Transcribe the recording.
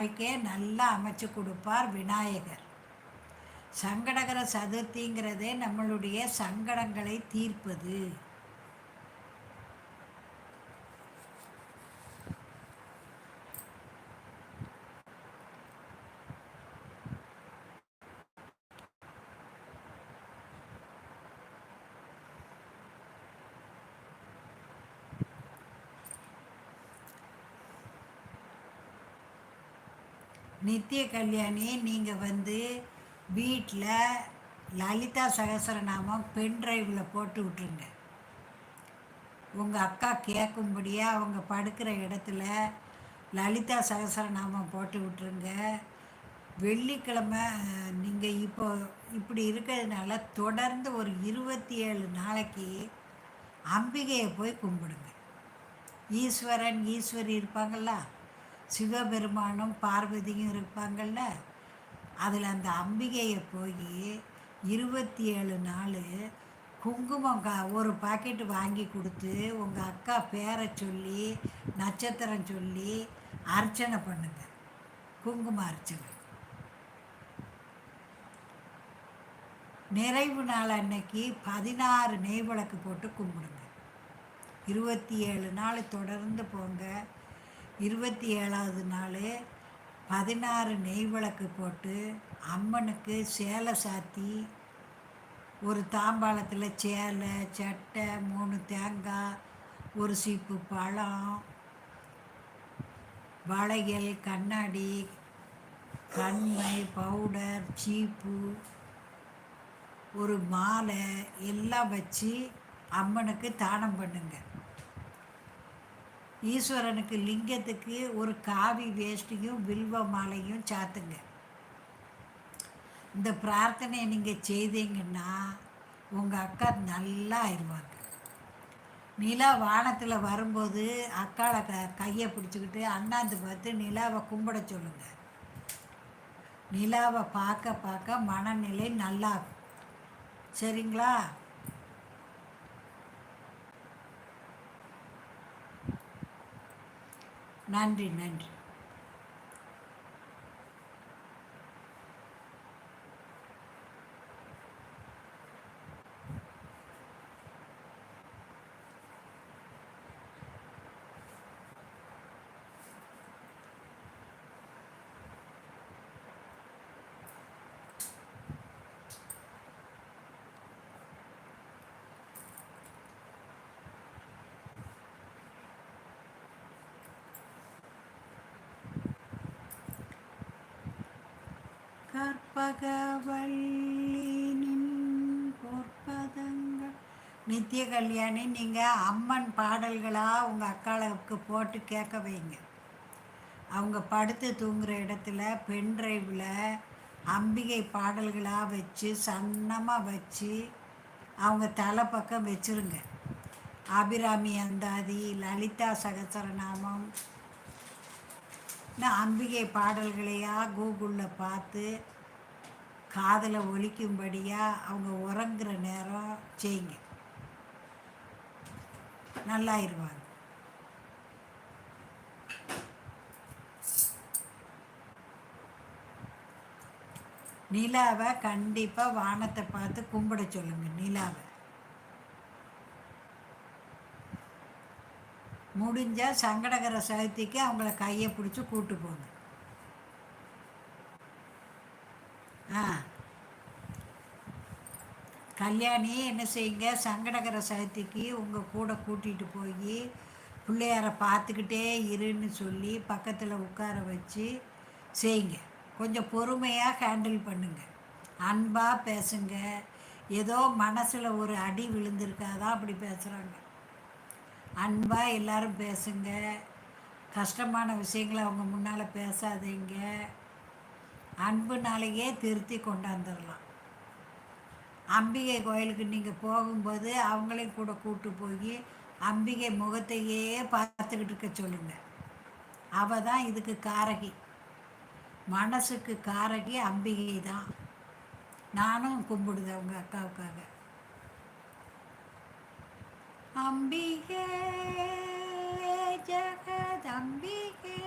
வாழ்க்கையை நல்லா அமைச்சு கொடுப்பார் விநாயகர். சங்கடகர சதுர்த்திங்கிறதே நம்மளுடைய சங்கடங்களை தீர்ப்பது. நித்திய கல்யாணி நீங்கள் வந்து வீட்டில் லலிதா சகசரநாமம் பென் ட்ரைவில் போட்டு விட்ருங்க உங்கள் அக்கா கேட்கும்படியாக அவங்க படுக்கிற இடத்துல லலிதா சகசரநாமம் போட்டு விட்ருங்க வெள்ளிக்கிழமை நீங்கள் இப்போ இப்படி இருக்கிறதுனால தொடர்ந்து ஒரு இருபத்தி ஏழு நாளைக்கு அம்பிகையை போய் கும்பிடுங்க. ஈஸ்வரன் ஈஸ்வரி இருப்பாங்களா சிவபெருமானும் பார்வதியும் இருப்பாங்கள்ல? அதில் அந்த அம்பிகையை போய் இருபத்தி ஏழு நாள் குங்குமம் கா ஒரு பாக்கெட்டு வாங்கி கொடுத்து உங்கள் அக்கா பேரை சொல்லி நட்சத்திரம் சொல்லி அர்ச்சனை பண்ணுங்க. குங்கும அர்ச்சனை. நிறைவு நாள் அன்னைக்கு பதினாறு நெய் விளக்கு போட்டு கும்பிடுங்க. இருபத்தி ஏழு நாள் தொடர்ந்து போங்க. இருபத்தி ஏழாவது நாள் பதினாறு நெய் விளக்கு போட்டு அம்மனுக்கு சேலை சாத்தி ஒரு தாம்பாளத்தில் சேலை சட்டை மூணு தேங்காய் ஒரு சீப்பு பழம் வளையல் கண்ணாடி கண்மை பவுடர் சீப்பு ஒரு மாலை எல்லாம் வச்சு அம்மனுக்கு தானம் பண்ணுங்கள் ஈஸ்வரனுக்கு லிங்கத்துக்கு ஒரு காவி வேஷ்டியும் வில்வ மாலையும் சாத்துங்க. இந்த பிரார்த்தனையை நீங்கள் செய்தீங்கன்னா உங்கள் அக்கா நல்லா ஆயிடுவாங்க. நிலா வானத்தில் வரும்போது அக்காவை க கையை பிடிச்சிக்கிட்டு அண்ணாந்து பார்த்து நிலாவை கும்பிட சொல்லுங்கள் நிலாவை பார்க்க பார்க்க மனநிலை நல்லாகும். சரிங்களா? நன்றி நன்றி. கற்பகவல்லினின் பொற்பதங்கள். நித்திய கல்யாணி நீங்கள் அம்மன் பாடல்களாக உங்கள் அக்காளுக்கு போட்டு கேட்க வைங்க. அவங்க படுத்து தூங்குகிற இடத்துல பென் ட்ரைவில் அம்பிகை பாடல்களாக வச்சு சன்னமாக வச்சு அவங்க தலை பக்கம் வச்சுருங்க. அபிராமி அந்தாதி லலிதா சகசரநாமம். அம்பிகை பாடல்களையாக கூகுளில் பார்த்து காதில் ஒழிக்கும்படியாக அவங்க உறங்குற நேரம் செய்யுங்க. நல்லாயிருவாங்க. நிலாவை கண்டிப்பாக வானத்தை பார்த்து கும்பிட சொல்லுங்கள் நிலாவை. முடிஞ்சால் சங்கடகர சதுர்த்திக்கு அவங்கள கையை பிடிச்சி கூட்டு போங்க. கல்யாணி என்ன செய்யுங்க? சங்கடகர சதுர்த்திக்கு உங்கள் கூட கூட்டிகிட்டு போய் பிள்ளையாரை பார்த்துக்கிட்டே இருன்னு சொல்லி பக்கத்தில் உட்கார வச்சு செய்யுங்க. கொஞ்சம் பொறுமையாக ஹேண்டில் பண்ணுங்க. அன்பாக பேசுங்க. ஏதோ மனசில் ஒரு அடி விழுந்திருக்காதான் அப்படி பேசுகிறாங்க அன்பாக எல்லோரும் பேசுங்க. கஷ்டமான விஷயங்களை அவங்க முன்னால் பேசாதீங்க. அன்புனாலேயே திருத்தி கொண்டாந்துடலாம் அம்பிகை கோயிலுக்கு நீங்கள் போகும்போது அவங்களையும் கூட கூட்டு போய் அம்பிகை முகத்தையே பார்த்துக்கிட்டு இருக்க சொல்லுங்கள் அவள் தான் இதுக்கு காரகி. மனசுக்கு காரகி அம்பிகை தான். நானும் கும்பிடுது அவங்க அக்காவுக்காக. அம்பிகே ஜெகதம்பிகே